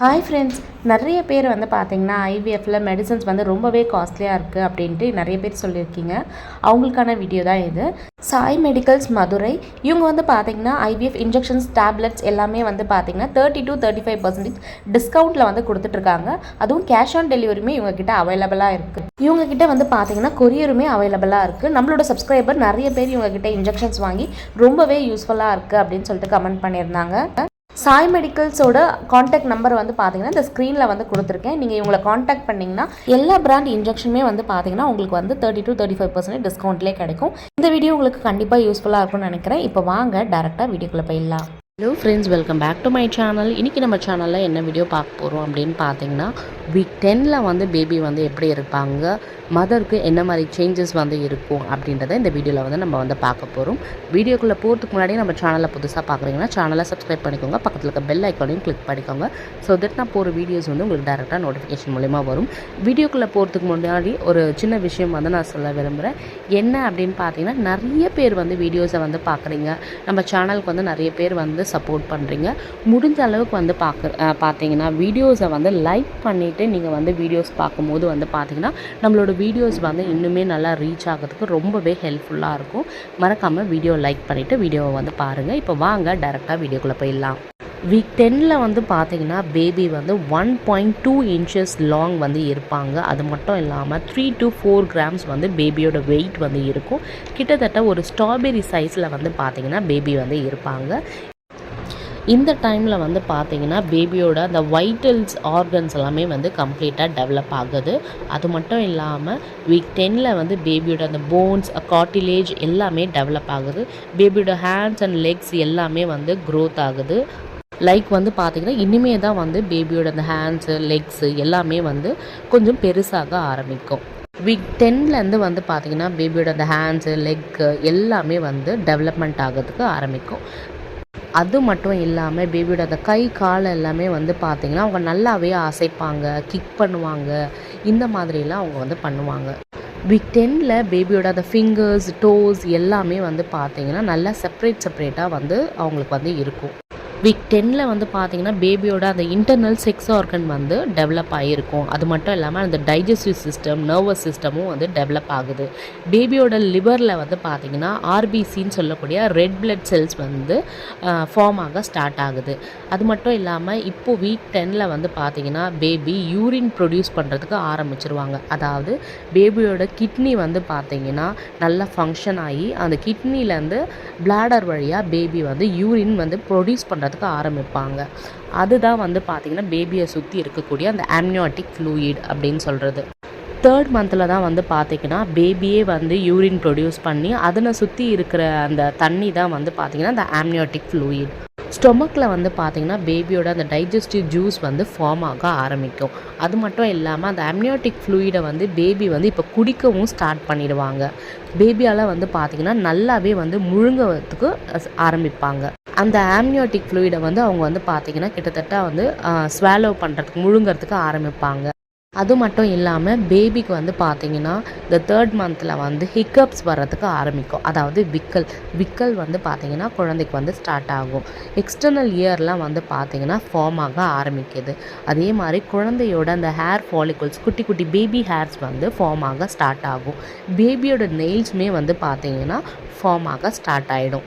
Hi friends நிறைய பேர் வந்து பார்த்திங்கன்னா ஐவிஎஃப்பில் மெடிசன்ஸ் வந்து ரொம்பவே காஸ்ட்லியாக இருக்குது அப்படின்ட்டு நிறைய பேர் சொல்லியிருக்கீங்க. அவங்களுக்கான வீடியோ தான் இது. சாய் மெடிக்கல்ஸ் மதுரை இவங்க வந்து பார்த்தீங்கன்னா ஐவிஎஃப் இன்ஜெக்ஷன்ஸ் டேப்லெட்ஸ் எல்லாமே வந்து பார்த்தீங்கன்னா thirty to thirty five percentage டிஸ்கவுண்ட்டில் வந்து கொடுத்துட்ருக்காங்க. அதுவும் கேஷ் ஆன் டெலிவரியுமே இவங்கக்கிட்ட அவைலபிளாக இருக்குது இவங்கக்கிட்ட வந்து பார்த்தீங்கன்னா கொரியருமே அவைலபிளாக இருக்குது நம்மளோட சப்ஸ்கிரைபர் நிறைய பேர் இவங்கக்கிட்ட இன்ஜெக்ஷன்ஸ் வாங்கி ரொம்பவே யூஸ்ஃபுல்லாக இருக்குது அப்படின்னு சொல்லிட்டு கமெண்ட் பண்ணியிருந்தாங்க. சாய் மெடிக்கல்ஸோட காண்டாக்ட் நம்பர் வந்து பார்த்தீங்கன்னா இந்த ஸ்க்ரீனில் வந்து கொடுத்துருக்கேன். நீங்கள் இவங்களை காண்டாக்ட் பண்ணிங்கன்னா எல்லா பிராண்ட் இன்ஜெக்ஷனுமே வந்து பார்த்தீங்கன்னா உங்களுக்கு வந்து thirty to thirty five percent டிஸ்கவுண்ட்லேயே கிடைக்கும். இந்த வீடியோ உங்களுக்கு கண்டிப்பாக யூஸ்ஃபுல்லாக இருக்கும்னு நினைக்கிறேன். இப்போ வாங்க டேரெக்டாக வீடியோக்குள்ளே போயிடலாம். Hello friends welcome back to my channel இன்றைக்கி நம்ம சேனலில் என்ன வீடியோ பார்க்க போகிறோம் அப்படின்னு பார்த்தீங்கன்னா வீக் டெனில் வந்து பேபி வந்து எப்படி இருப்பாங்க மதருக்கு என்ன மாதிரி சேஞ்சஸ் வந்து இருக்கும் அப்படின்றத இந்த வீடியோவில் வந்து நம்ம வந்து பார்க்க போகிறோம் வீடியோக்குள்ளே போகிறதுக்கு முன்னாடி நம்ம சேனலை புதுசாக பார்க்குறீங்கன்னா சேனலை சப்ஸ்கிரைப் பண்ணிக்கோங்க. பக்கத்தில் இருக்க பெல் ஐக்கானையும் கிளிக் பண்ணிக்கோங்க. ஸோ தட் நான் போகிற வீடியோஸ் வந்து உங்களுக்கு டேரெக்டாக நோட்டிஃபிகேஷன் மூலிமா வரும். வீடியோக்குள்ளே போகிறதுக்கு முன்னாடி ஒரு சின்ன விஷயம் வந்து நான் சொல்ல விரும்புகிறேன் என்ன அப்படின்னு பார்த்தீங்கன்னா நிறைய பேர் வந்து வீடியோஸை வந்து பார்க்குறீங்க. நம்ம சேனலுக்கு வந்து நிறைய பேர் வந்து சப்போர்ட் பண்ணுறீங்க முடிஞ்ச அளவுக்கு வந்து பார்க்க பார்த்தீங்கன்னா வீடியோஸை வந்து லைக் பண்ணிவிட்டு நீங்கள் வந்து வீடியோஸ் பார்க்கும்போது வந்து பார்த்தீங்கன்னா நம்மளோட வீடியோஸ் வந்து இன்னுமே நல்லா ரீச் ஆகிறதுக்கு ரொம்பவே ஹெல்ப்ஃபுல்லாக இருக்கும். மறக்காமல் வீடியோ லைக் பண்ணிவிட்டு வீடியோவை வந்து பாருங்கள் இப்போ வாங்க டேரெக்டாக வீடியோக்குள்ளே போயிடலாம். வீக் டென்னில் வந்து பார்த்தீங்கன்னா பேபி வந்து one point two inches long வந்து இருப்பாங்க. அது மட்டும் இல்லாமல் த்ரீ டு ஃபோர் கிராம்ஸ் வந்து பேபியோட வெயிட் வந்து இருக்கும். கிட்டத்தட்ட ஒரு ஸ்ட்ராபெரி சைஸில் வந்து பார்த்தீங்கன்னா பேபி வந்து இருப்பாங்க. இந்த டைமில் வந்து பார்த்திங்கன்னா பேபியோட அந்த வைட்டல்ஸ் ஆர்கன்ஸ் எல்லாமே வந்து கம்ப்ளீட்டாக டெவலப் ஆகுது. அது மட்டும் இல்லாமல் வீக் டென்னில் வந்து பேபியோட அந்த போன்ஸ் காட்டிலேஜ் எல்லாமே டெவலப் ஆகுது. பேபியோட ஹேண்ட்ஸ் அண்ட் லெக்ஸ் எல்லாமே வந்து க்ரோத் ஆகுது. லைக் வந்து பார்த்திங்கன்னா இனிமே தான் வந்து பேபியோட அந்த ஹேண்ட்ஸு லெக்ஸு எல்லாமே வந்து கொஞ்சம் பெருசாக ஆரம்பிக்கும். வீக் டென்லேருந்து வந்து பார்த்திங்கன்னா பேபியோட அந்த ஹேண்ட்ஸு லெக்கு எல்லாமே வந்து டெவலப்மெண்ட் ஆகிறதுக்கு ஆரம்பிக்கும். அது மட்டும் இல்லாமல் பேபியோட அந்த கை கால் எல்லாமே வந்து பார்த்திங்கன்னா அவங்க நல்லாவே அசைப்பாங்க கிக் பண்ணுவாங்க. இந்த மாதிரிலாம் அவங்க வந்து பண்ணுவாங்க. வீக் டென்னில் பேபியோட அந்த ஃபிங்கர்ஸ் டோஸ் எல்லாமே வந்து பார்த்திங்கன்னா நல்லா செப்ரேட் செப்ரேட்டாக வந்து அவங்களுக்கு வந்து இருக்கும். வீக் டென்னில் வந்து பார்த்திங்கன்னா பேபியோட அந்த இன்டர்னல் செக்ஸ் ஆர்கன் வந்து டெவலப் ஆகியிருக்கும் அது மட்டும் இல்லாமல் அந்த டைஜஸ்டிவ் சிஸ்டம் நர்வஸ் சிஸ்டமும் வந்து டெவலப் ஆகுது. பேபியோட லிவரில் வந்து பார்த்திங்கன்னா ஆர்பிசின்னு சொல்லக்கூடிய ரெட் பிளட் செல்ஸ் வந்து ஃபார்ம் ஆக ஸ்டார்ட் ஆகுது. அது மட்டும் இல்லாமல் இப்போது வீக் டென்னில் வந்து பார்த்தீங்கன்னா பேபி யூரின் ப்ரொடியூஸ் பண்ணுறதுக்கு ஆரம்பிச்சிருவாங்க. அதாவது பேபியோட கிட்னி வந்து பார்த்திங்கன்னா நல்லா ஃபங்க்ஷன் ஆகி அந்த கிட்னிலேருந்து பிளாடர் வழியாக பேபி வந்து யூரின் வந்து ப்ரொடியூஸ் பண்ணுறதுக்கு ஆரம்பிப்பாங்க. அதுதான் வந்து பார்த்திங்கன்னா பேபியை சுற்றி இருக்கக்கூடிய அந்த ஆம்னியாட்டிக் ஃப்ளூயிட் அப்படின்னு சொல்கிறது தேர்ட் மந்தில் தான் வந்து பார்த்திங்கன்னா பேபியே வந்து யூரின் ப்ரொடியூஸ் பண்ணி அதனை சுற்றி இருக்கிற அந்த தண்ணி தான் வந்து பார்த்திங்கன்னா அந்த ஆம்னியாட்டிக் ஃப்ளூயிட் ஸ்டொமக்கில் வந்து பார்த்திங்கன்னா பேபியோட அந்த டைஜஸ்டிவ் ஜூஸ் வந்து ஃபார்ம் ஆக ஆரம்பிக்கும். அது மட்டும் இல்லாமல் அந்த அம்னியோட்டிக் ஃப்ளூயிடை வந்து பேபி வந்து இப்போ குடிக்கவும் ஸ்டார்ட் பண்ணிடுவாங்க. பேபியால் வந்து பார்த்திங்கன்னா நல்லாவே வந்து முழுங்கிறதுக்கு ஆரம்பிப்பாங்க. அந்த ஆம்னியோட்டிக் ஃப்ளூயிடை வந்து அவங்க வந்து பார்த்திங்கன்னா கிட்டத்தட்ட வந்து ஸ்வாலோ பண்ணுறதுக்கு முழுங்கிறதுக்கு ஆரம்பிப்பாங்க. அது மட்டும் இல்லாமல் பேபிக்கு வந்து பார்த்தீங்கன்னா இந்த தேர்ட் மந்தில் வந்து ஹிக்கப்ஸ் வர்றதுக்கு ஆரம்பிக்கும். அதாவது விக்கல். விக்கல் வந்து பார்த்தீங்கன்னா குழந்தைக்கு வந்து ஸ்டார்ட் ஆகும். எக்ஸ்டர்னல் இயர்லாம் வந்து பார்த்தீங்கன்னா ஃபார்ம் ஆக ஆரம்பிக்குது. அதே மாதிரி குழந்தையோட அந்த ஹேர் ஃபாலிகல்ஸ் குட்டி குட்டி பேபி ஹேர்ஸ் வந்து ஃபார்ம் ஆக ஸ்டார்ட் ஆகும். பேபியோட நெயில்ஸுமே வந்து பார்த்தீங்கன்னா ஃபார்ம் ஆக ஸ்டார்ட் ஆகிடும்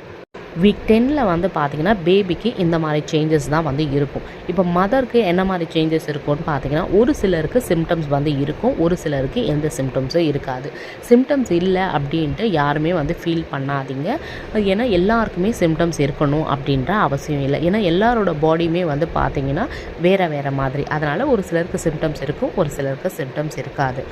வீக் டென்னில் வந்து பார்த்தீங்கன்னா பேபிக்கு இந்த மாதிரி சேஞ்சஸ் தான் வந்து இருக்கும். இப்போ மதருக்கு என்ன மாதிரி சேஞ்சஸ் இருக்கும்னு பார்த்தீங்கன்னா ஒரு சிலருக்கு சிம்டம்ஸ் வந்து இருக்கும் ஒரு சிலருக்கு எந்த சிம்டம்ஸும் இருக்காது. சிம்டம்ஸ் இல்லை அப்படின்ட்டு யாருமே வந்து ஃபீல் பண்ணாதீங்க. ஏன்னா எல்லாருக்குமே சிம்டம்ஸ் இருக்கணும் அப்படின்ற அவசியம் இல்லை. ஏன்னா எல்லாரோட பாடியுமே வந்து பார்த்திங்கன்னா வேறு வேறு மாதிரி. அதனால் ஒரு சிலருக்கு சிம்டம்ஸ் இருக்கும் ஒரு சிலருக்கு சிம்டம்ஸ் இருக்காது.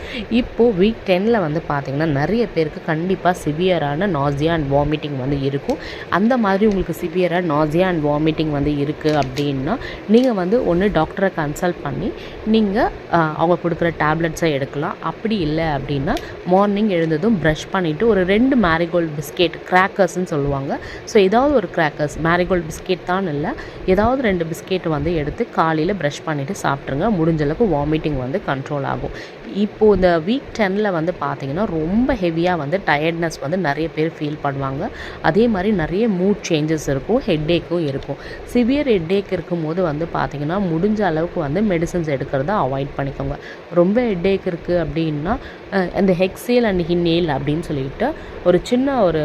இப்போது வீக் டென்னில் வந்து பார்த்திங்கன்னா நிறைய பேருக்கு கண்டிப்பாக சிவியரான நாசியா அண்ட் வாமிட்டிங் வந்து இருக்கும். அந்த இந்த மாதிரி உங்களுக்கு சிவியராக நாசியா அண்ட் வாமிட்டிங் வந்து இருக்குது அப்படின்னா நீங்கள் வந்து ஒன்று டாக்டரை கன்சல்ட் பண்ணி நீங்கள் அவங்க கொடுக்குற டேப்லெட்ஸை எடுக்கலாம். அப்படி இல்லை அப்படின்னா மார்னிங் எழுந்ததும் ப்ரஷ் பண்ணிவிட்டு ஒரு ரெண்டு மேரிகோல்டு பிஸ்கெட் கிராக்கர்ஸ்ன்னு சொல்லுவாங்க. ஸோ ஏதாவது ஒரு கிராக்கர்ஸ் மேரிகோல்டு பிஸ்கெட் தான் இல்லை ஏதாவது ரெண்டு பிஸ்கெட் வந்து எடுத்து காலையில் ப்ரஷ் பண்ணிவிட்டு சாப்பிட்ருங்க முடிஞ்ச அளவுக்கு வாமிட்டிங் வந்து கண்ட்ரோல் ஆகும். இப்போது இந்த வீக் டென்னில் வந்து பார்த்திங்கன்னா ரொம்ப ஹெவியாக வந்து டயர்ட்னஸ் வந்து நிறைய பேர் ஃபீல் பண்ணுவாங்க. அதே மாதிரி நிறைய மூட் சேஞ்சஸ் இருக்கும் ஹெட்டேக்கும் இருக்கும். சிவியர் ஹெட்டேக் இருக்கும்போது வந்து பார்த்திங்கன்னா முடிஞ்ச அளவுக்கு வந்து மெடிசன்ஸ் எடுக்கிறத அவாய்ட் பண்ணிக்கோங்க. ரொம்ப ஹெட்டேக் இருக்குது அப்படின்னா அஹ், இந்த ஹெக்ஸேல் அண்ட் ஹின்னேல் அப்படின்னு சொல்லிட்டு ஒரு சின்ன ஒரு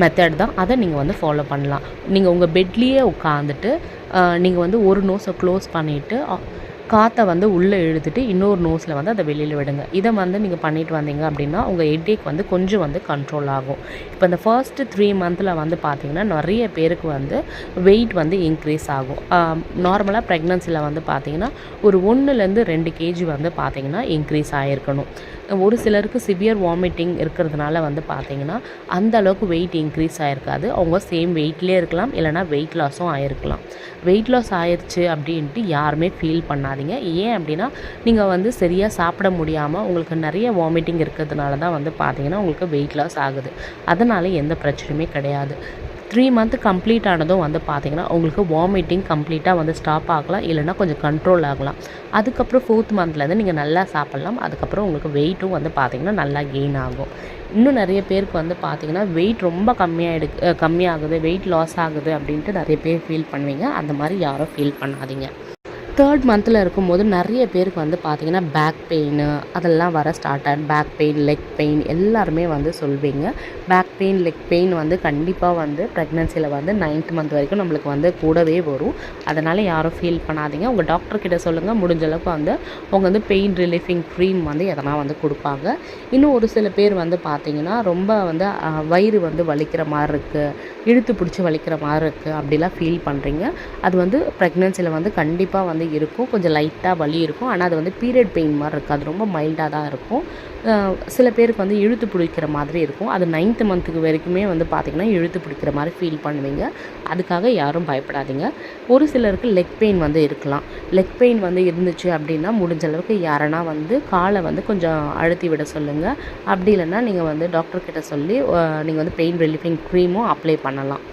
மெத்தட் தான். அதை நீங்கள் வந்து ஃபாலோ பண்ணலாம். நீங்கள் உங்கள் பெட்லேயே உட்காந்துட்டு நீங்கள் வந்து ஒரு நோஸை க்ளோஸ் பண்ணிவிட்டு காற்றை வந்து உள்ளே இழுத்துட்டு இன்னொரு நோஸில் வந்து அதை வெளியில் விடுங்க. இதை வந்து நீங்கள் பண்ணிட்டு வந்தீங்க அப்படின்னா உங்கள் ஹெட்டேக் வந்து கொஞ்சம் வந்து கண்ட்ரோல் ஆகும். இப்போ இந்த ஃபர்ஸ்ட்டு த்ரீ மந்தில் வந்து பார்த்திங்கன்னா நிறைய பேருக்கு வந்து வெயிட் வந்து இன்க்ரீஸ் ஆகும். நார்மலாக ப்ரெக்னன்சியில் வந்து பார்த்திங்கன்னா ஒரு ஒன்றுலேருந்து ரெண்டு கேஜி வந்து பார்த்திங்கன்னா இன்க்ரீஸ் ஆகிருக்கணும் ஒரு சிலருக்கு சிவியர் வாமிட்டிங் இருக்கிறதுனால வந்து பார்த்தீங்கன்னா அந்த அளவுக்கு வெயிட் இன்க்ரீஸ் ஆகிருக்காது அவங்க சேம் வெயிட்லேயே இருக்கலாம் இல்லைனா வெயிட் லாஸும் ஆகிருக்கலாம் வெயிட் லாஸ் ஆயிடுச்சு அப்படின்ட்டு யாருமே ஃபீல் பண்ணாதீங்க. ஏன் அப்படின்னா நீங்கள் வந்து சரியாக சாப்பிட முடியாமல் உங்களுக்கு நிறைய வாமிட்டிங் இருக்கிறதுனால தான் வந்து பார்த்தீங்கன்னா உங்களுக்கு வெயிட் லாஸ் ஆகுது. அதனால் எந்த பிரச்சனையுமே கிடையாது. த்ரீ மந்த் கம்ப்ளீட் ஆனதும் வந்து பார்த்தீங்கன்னா உங்களுக்கு வாமிட்டிங் கம்ப்ளீட்டாக வந்து ஸ்டாப் ஆகலாம். இல்லைன்னா கொஞ்சம் கண்ட்ரோல் ஆகலாம். அதுக்கப்புறம் ஃபோர்த் மந்த்லேருந்து நீங்கள் நல்லா சாப்பிட்லாம். அதுக்கப்புறம் உங்களுக்கு வெயிட்டும் வந்து பார்த்தீங்கன்னா நல்லா கெயின் ஆகும். இன்னும் நிறைய பேருக்கு வந்து பார்த்தீங்கன்னா வெயிட் ரொம்ப கம்மியாகிடு கம்மியாகுது வெயிட் லாஸ் ஆகுது அப்படின்ட்டு நிறைய பேர் ஃபீல் பண்ணுவீங்க. அந்த மாதிரி யாரும் ஃபீல் பண்ணாதீங்க. தேர்ட் மந்தில் இருக்கும்போது நிறைய பேருக்கு வந்து பார்த்திங்கன்னா பேக் பெயின் அதெல்லாம் வர ஸ்டார்ட் ஆகும் பேக் பெயின் லெக் பெயின் எல்லாருமே வந்து சொல்வீங்க. பேக் பெயின் லெக் பெயின் வந்து கண்டிப்பாக வந்து ப்ரெக்னென்சியில் வந்து நைன்த் மந்த் வரைக்கும் நம்மளுக்கு வந்து கூடவே வரும். அதனால் யாரும் ஃபீல் பண்ணாதீங்க. உங்கள் டாக்டர்கிட்ட சொல்லுங்கள் முடிஞ்ச அளவுக்கு வந்து அவங்க வந்து பெயின் ரிலீஃபிங் க்ரீம் வந்து எதனா வந்து கொடுப்பாங்க. இன்னும் ஒரு சில பேர் வந்து பார்த்திங்கன்னா ரொம்ப வந்து வயிறு வந்து வலிக்கிற மாதிரி இருக்குது இழுத்து பிடிச்சி வலிக்கிற மாதிரி இருக்குது அப்படிலாம் ஃபீல் பண்ணுறீங்க அது வந்து ப்ரெக்னென்சியில் வந்து கண்டிப்பாக வந்து இருக்கும். கொஞ்சம் லைட்டாக வலி இருக்கும். ஆனால் அது வந்து பீரியட் பெயின் மாதிரி இருக்காது ரொம்ப மைல்டாக தான் இருக்கும். சில பேருக்கு வந்து இழுத்து பிடிக்கிற மாதிரி இருக்கும். அது நைன்த்து மந்த்துக்கு வரைக்குமே வந்து பார்த்திங்கன்னா இழுத்து பிடிக்கிற மாதிரி ஃபீல் பண்ணுவீங்க. அதுக்காக யாரும் பயப்படாதீங்க. ஒரு சிலருக்கு லெக் பெயின் வந்து இருக்கலாம். லெக் பெயின் வந்து இருந்துச்சு அப்படின்னா முடிஞ்ச அளவுக்கு யாரனா வந்து காலை வந்து கொஞ்சம் அழுத்தி விட சொல்லுங்கள் அப்படி இல்லைன்னா நீங்கள் வந்து டாக்டர்கிட்ட சொல்லி நீங்கள் வந்து பெயின் ரிலீஃபிங் க்ரீமும் அப்ளை பண்ணலாம்.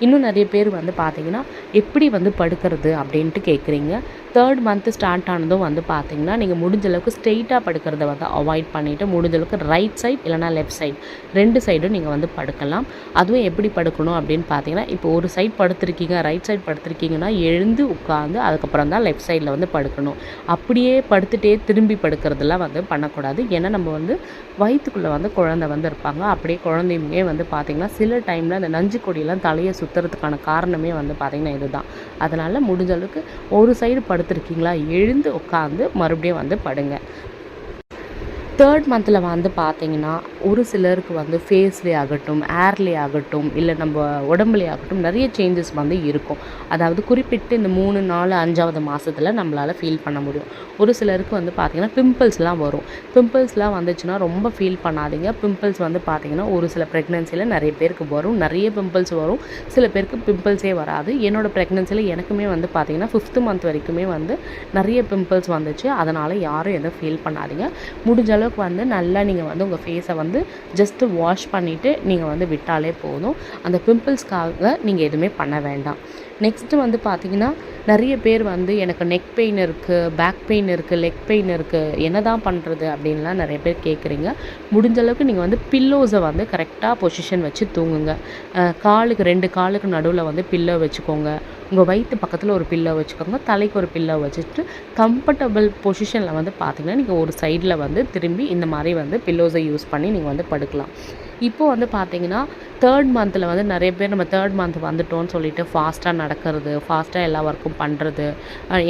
இன்னும் நிறைய பேர் வந்து பார்த்தீங்கன்னா எப்படி வந்து படுக்கிறது அப்படின்ட்டு கேட்குறீங்க. தேர்ட் மந்த்து ஸ்டார்ட் ஆனதும் வந்து பார்த்திங்கன்னா நீங்கள் முடிஞ்சளவுக்கு ஸ்ட்ரெயிட்டாக படுக்கிறத வந்து அவாய்ட் பண்ணிவிட்டு முடிஞ்சளவுக்கு ரைட் சைட் இல்லைனா லெஃப்ட் சைட் ரெண்டு சைடும் நீங்கள் வந்து படுக்கலாம். அதுவும் எப்படி படுக்கணும் அப்படின்னு பார்த்தீங்கன்னா இப்போ ஒரு சைட் படுத்திருக்கீங்க ரைட் சைட் படுத்திருக்கீங்கன்னா எழுந்து உட்காந்து அதுக்கப்புறம் தான் லெஃப்ட் சைடில் வந்து படுக்கணும். அப்படியே படுத்துகிட்டே திரும்பி படுக்கிறதெல்லாம் வந்து பண்ணக்கூடாது. ஏன்னா நம்ம வந்து வயிற்றுக்குள்ளே வந்து குழந்தை வந்து இருப்பாங்க. அப்படியே குழந்தையுமே வந்து பார்த்திங்கன்னா சில டைமில் அந்த நஞ்சு கொடியெல்லாம் தலையை சுற்றுறதுக்கான காரணமே வந்து பார்த்திங்கன்னா இதுதான். அதனால் முடிஞ்ச அளவுக்கு ஒரு சைடு படு படுத்திருக்கீங்களா? எழுந்து உட்காந்து மறுபடியும் வந்து படுங்க. தேர்ட் மந்தில் வந்து பார்த்தீங்கன்னா ஒரு சிலருக்கு வந்து ஃபேஸ்லேயே ஆகட்டும் ஏர்லேயே ஆகட்டும் இல்லை நம்ம உடம்புலேயே ஆகட்டும் நிறைய சேஞ்சஸ் வந்து இருக்கும். அதாவது குறிப்பிட்டு இந்த மூணு நாலு அஞ்சாவது மாதத்தில் நம்மளால் ஃபீல் பண்ண முடியும். ஒரு சிலருக்கு வந்து பார்த்திங்கன்னா பிம்பிள்ஸ்லாம் வரும். பிம்பிள்ஸ்லாம் வந்துச்சுன்னா ரொம்ப ஃபீல் பண்ணாதீங்க. பிம்பிள்ஸ் வந்து பார்த்திங்கன்னா ஒரு சில ப்ரெக்னென்சியில் நிறைய பேருக்கு வரும். நிறைய பிம்பிள்ஸ் வரும். சில பேருக்கு பிம்பிள்ஸே வராது. என்னோடய ப்ரெக்னென்சியில் எனக்குமே வந்து பார்த்திங்கன்னா ஃபிஃப்த்து மந்த் வரைக்குமே வந்து நிறைய பிம்பிள்ஸ் வந்துச்சு. அதனால் யாரும் எதுவும் ஃபீல் பண்ணாதீங்க. முடிஞ்ச அளவுக்கு வந்து நல்லா நீங்கள் வந்து உங்கள் ஃபேஸை வந்து ஜஸ்ட்டு வாஷ் பண்ணிவிட்டு நீங்கள் வந்து விட்டாலே போதும். அந்த பிம்பிள்ஸ்க்காக நீங்கள் எதுவுமே பண்ண வேண்டாம். நெக்ஸ்ட்டு வந்து பார்த்தீங்கன்னா நிறைய பேர் வந்து எனக்கு நெக் பெயின் இருக்குது பேக் பெயின் இருக்குது லெக் பெயின் இருக்குது என்ன தான் பண்ணுறது அப்படின்லாம் நிறைய பேர் கேட்குறீங்க முடிஞ்ச அளவுக்கு நீங்கள் வந்து பில்லோஸை வந்து கரெக்டாக பொசிஷன் வச்சு தூங்குங்க. காலுக்கு ரெண்டு காலுக்கு நடுவில் வந்து பில்லோ வச்சுக்கோங்க. உங்கள் வயிற்று பக்கத்தில் ஒரு பில்லோ வச்சுக்கோங்க. தலைக்கு ஒரு பில்லோ வச்சுட்டு கம்ஃபர்டபுள் பொசிஷனில் வந்து பார்த்தீங்கன்னா நீங்கள் ஒரு சைடில் வந்து திரும்பி இந்த மாதிரி வந்து பில்லோஸை யூஸ் பண்ணி நீங்கள் வந்து படுக்கலாம். இப்போ வந்து பார்த்தீங்கன்னா தேர்ட் மந்தில் வந்து நிறைய பேர் நம்ம தேர்ட் மந்த் வந்துட்டோம்னு சொல்லிட்டு ஃபாஸ்ட்டாக நடக்கிறது ஃபாஸ்ட்டாக எல்லா ஒர்க்கும் பண்ணுறது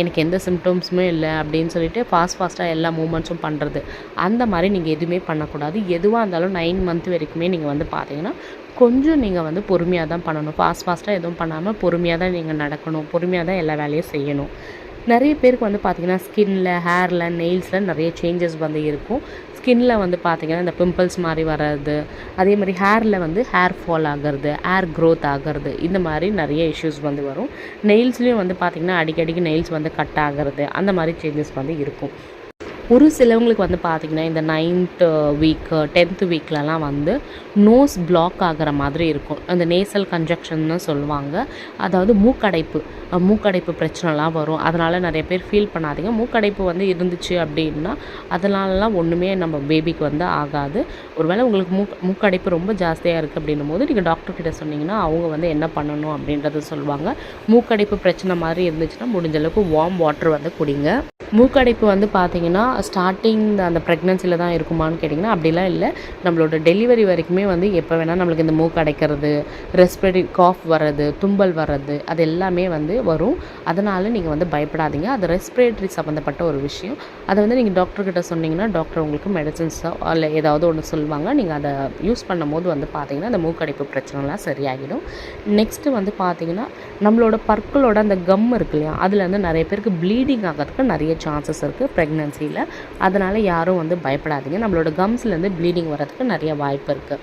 எனக்கு எந்த சிம்டம்ஸுமே இல்லை அப்படின்னு சொல்லிட்டு ஃபாஸ்ட் ஃபாஸ்ட்டாக எல்லா மூமெண்ட்ஸும் பண்ணுறது அந்த மாதிரி நீங்கள் எதுவுமே பண்ணக்கூடாது. எதுவாக இருந்தாலும் நைன் மந்த் வரைக்குமே நீங்கள் வந்து பார்த்தீங்கன்னா கொஞ்சம் நீங்கள் வந்து பொறுமையாக தான் பண்ணணும். ஃபாஸ்ட் ஃபாஸ்ட்டாக எதுவும் பண்ணாமல் பொறுமையாக தான் நீங்கள் நடக்கணும். பொறுமையாக தான் எல்லா வேலையும் செய்யணும். நிறைய பேருக்கு வந்து பார்த்திங்கன்னா ஸ்கின்னில் ஹேரில் நெயில்ஸில் நிறைய சேஞ்சஸ் வந்து இருக்கும். ஸ்கின்ல வந்து பார்த்திங்கன்னா இந்த பிம்பிள்ஸ் மாதிரி வர்றது அதே மாதிரி ஹேரில் வந்து ஹேர் ஃபால் ஆகிறது ஹேர் க்ரோத் ஆகிறது இந்த மாதிரி நிறைய இஷ்யூஸ் வந்து வரும். நெயில்ஸ்லேயும் வந்து பார்த்திங்கன்னா அடிக்கடிக்கு நெயில்ஸ் வந்து கட் ஆகிறது அந்த மாதிரி சேஞ்சஸ் வந்து இருக்கும். ஒரு சிலவங்களுக்கு வந்து பார்த்திங்கன்னா இந்த நைன்த்து வீக்கு டென்த்து வீக்லலாம் வந்து நோஸ் பிளாக் ஆகிற மாதிரி இருக்கும். அந்த நேசல் கன்ஜக்ஷன்னு சொல்லுவாங்க. அதாவது மூக்கடைப்பு. மூக்கடைப்பு பிரச்சனைலாம் வரும். அதனால் நிறைய பேர் ஃபீல் பண்ணாதீங்க. மூக்கடைப்பு வந்து இருந்துச்சு அப்படின்னா அதனாலலாம் ஒன்றுமே நம்ம பேபிக்கு வந்து ஆகாது. ஒருவேளை உங்களுக்கு மூக் மூக்கடைப்பு ரொம்ப ஜாஸ்தியாக இருக்குது அப்படின்னும் போது நீங்கள் டாக்டர்கிட்ட சொன்னீங்கன்னா அவங்க வந்து என்ன பண்ணணும் அப்படின்றத சொல்லுவாங்க. மூக்கடைப்பு பிரச்சனை மாதிரி இருந்துச்சுன்னா முடிஞ்ச அளவுக்கு வார்ம் வாட்டர் வந்து குடிங்க. மூக்கடைப்பு வந்து பார்த்தீங்கன்னா ஸ்டார்டிங் அந்த ப்ரெக்னென்சியில் தான் இருக்குமான்னு கேட்டிங்கன்னா அப்படிலாம் இல்லை. நம்மளோட டெலிவரி வரைக்குமே வந்து எப்போ வேணால் நம்மளுக்கு இந்த மூக்கடைக்கிறது ரெஸ்பிரேட்டரி காஃப் வர்றது தும்பல் வர்றது அது எல்லாமே வந்து வரும். அதனால் நீங்கள் வந்து பயப்படாதீங்க. அது ரெஸ்பிரேட்டரி சம்மந்தப்பட்ட ஒரு விஷயம். அதை வந்து நீங்கள் டாக்டர்கிட்ட சொன்னீங்கன்னா டாக்டர் உங்களுக்கு மெடிசன்ஸோ இல்லை ஏதாவது ஒன்று சொல்லுவாங்க. நீங்கள் அதை யூஸ் பண்ணும்போது வந்து பார்த்தீங்கன்னா அந்த மூக்கடைப்பு பிரச்சனைலாம் சரியாகிடும். நெக்ஸ்ட்டு வந்து பார்த்தீங்கன்னா நம்மளோட பற்களோட அந்த கம் இருக்கு இல்லையா? அதில் வந்து நிறைய பேருக்கு ப்ளீடிங் ஆகிறதுக்கு நிறைய சான்சஸ் இருக்குது ப்ரெக்னென்சியில் அதனால் யாரும் வந்து பயப்படாதீங்க. நம்மளோட கம்ஸ்லேருந்து ப்ளீடிங் வர்றதுக்கு நிறைய வாய்ப்பு இருக்குது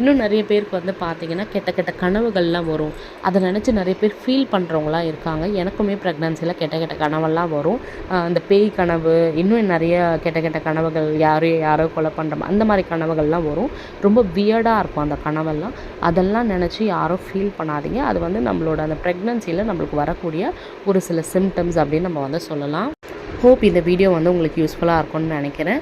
இன்னும் நிறைய பேருக்கு வந்து பார்த்தீங்கன்னா கெட்ட கெட்ட கனவுகள்லாம் வரும். அதை நினச்சி நிறைய பேர் ஃபீல் பண்ணுறவங்களாம் இருக்காங்க. எனக்குமே ப்ரெக்னன்சியில் கெட்ட கெட்ட கனவெல்லாம் வரும். அந்த பேய் கனவு இன்னும் நிறைய கெட்ட கெட்ட கனவுகள் யாரையோ யாரோ கொலை பண்ணுற அந்த மாதிரி கனவுகள்லாம் வரும். ரொம்ப வியர்டாக இருக்கும் அந்த கனவெல்லாம். அதெல்லாம் நினச்சி யாரும் ஃபீல் பண்ணாதீங்க. அது வந்து நம்மளோட அந்த ப்ரெக்னன்சியில் நம்மளுக்கு வரக்கூடிய ஒரு சில சிம்டம்ஸ் அப்படின்னு நம்ம வந்து சொல்லலாம். ஹோப் இந்த வீடியோ வந்து உங்களுக்கு யூஸ்ஃபுல்லாக இருக்கும்னு நினைக்கிறேன்.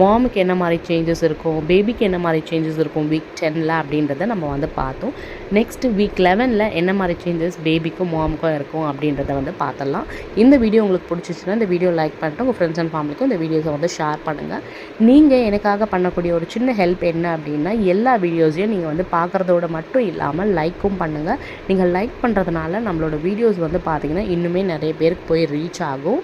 மாமுக்கு என்ன மாதிரி சேஞ்சஸ் இருக்கும் பேபிக்கு என்ன மாதிரி சேஞ்சஸ் இருக்கும் வீக் டெனில் அப்படின்றத நம்ம வந்து பார்த்தோம். நெக்ஸ்ட் வீக் லெவனில் என்ன மாதிரி சேஞ்சஸ் பேபிக்கும் மாமுக்கும் இருக்கும் அப்படின்றத வந்து பார்த்துடலாம். இந்த வீடியோ உங்களுக்கு பிடிச்சிச்சுன்னா இந்த வீடியோ லைக் பண்ணிட்டு உங்கள் ஃப்ரெண்ட்ஸ் அண்ட் ஃபேமிலிக்கும் இந்த வீடியோஸை வந்து ஷேர் பண்ணுங்கள் நீங்கள் எனக்காக பண்ணக்கூடிய ஒரு சின்ன ஹெல்ப் என்ன அப்படின்னா எல்லா வீடியோஸையும் நீங்கள் வந்து பார்க்குறதோட மட்டும் இல்லாமல் லைக்கும் பண்ணுங்கள் நீங்கள் லைக் பண்ணுறதுனால நம்மளோட வீடியோஸ் வந்து பார்த்தீங்கன்னா இன்னுமே நிறைய பேருக்கு போய் ரீச் ஆகும்.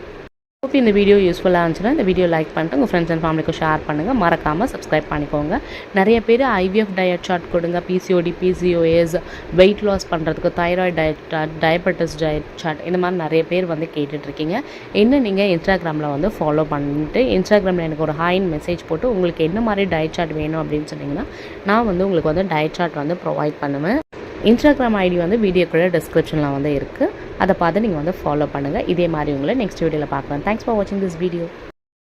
ஹோப் இந்த வீடியோ யூஸ்ஃபுல்லாக இருந்துச்சுன்னா இந்த வீடியோ லைக் பண்ணிட்டு உங்கள் ஃப்ரெண்ட்ஸ் அண்ட் ஃபேமிலிக்கு ஷேர் பண்ணுங்கள் மறக்காமல் சப்ஸ்கிரைப் பண்ணிக்கோங்க. நிறைய பேர் ஐவிஎஃப் டயட் சார்ட் கொடுங்க. பிசிஓடி பிசிஓஎஸ் வெயிட் லாஸ் பண்ணுறதுக்கு thyroid diet chart diabetes diet chart இந்த மாதிரி நிறைய பேர் வந்து கேட்டுட்ருக்கீங்க. என்ன நீங்கள் இன்ஸ்டாகிராமில் வந்து ஃபாலோ பண்ணிட்டு இன்ஸ்டாகிராமில் எனக்கு ஒரு ஹாயின் மெசேஜ் போட்டு உங்களுக்கு என்ன மாதிரி டயட் சார்ட் வேணும் அப்படின்னு சொன்னிங்கன்னா நான் வந்து உங்களுக்கு வந்து டயட் சார்ட் வந்து ப்ரொவைட் பண்ணுவேன். இன்ஸ்டாகிராம் ஐடி வந்து வீடியோக்குள்ளே டிஸ்கிரிப்ஷனில் வந்து இருக்குது அதை பார்த்து நீங்கள் வந்து ஃபாலோ பண்ணுங்கள் இதே மாதிரி உங்களை நெக்ஸ்ட் வீடியோவில் பார்க்கலாம். தேங்க்ஸ் ஃபார் வாட்சிங் திஸ் வீடியோ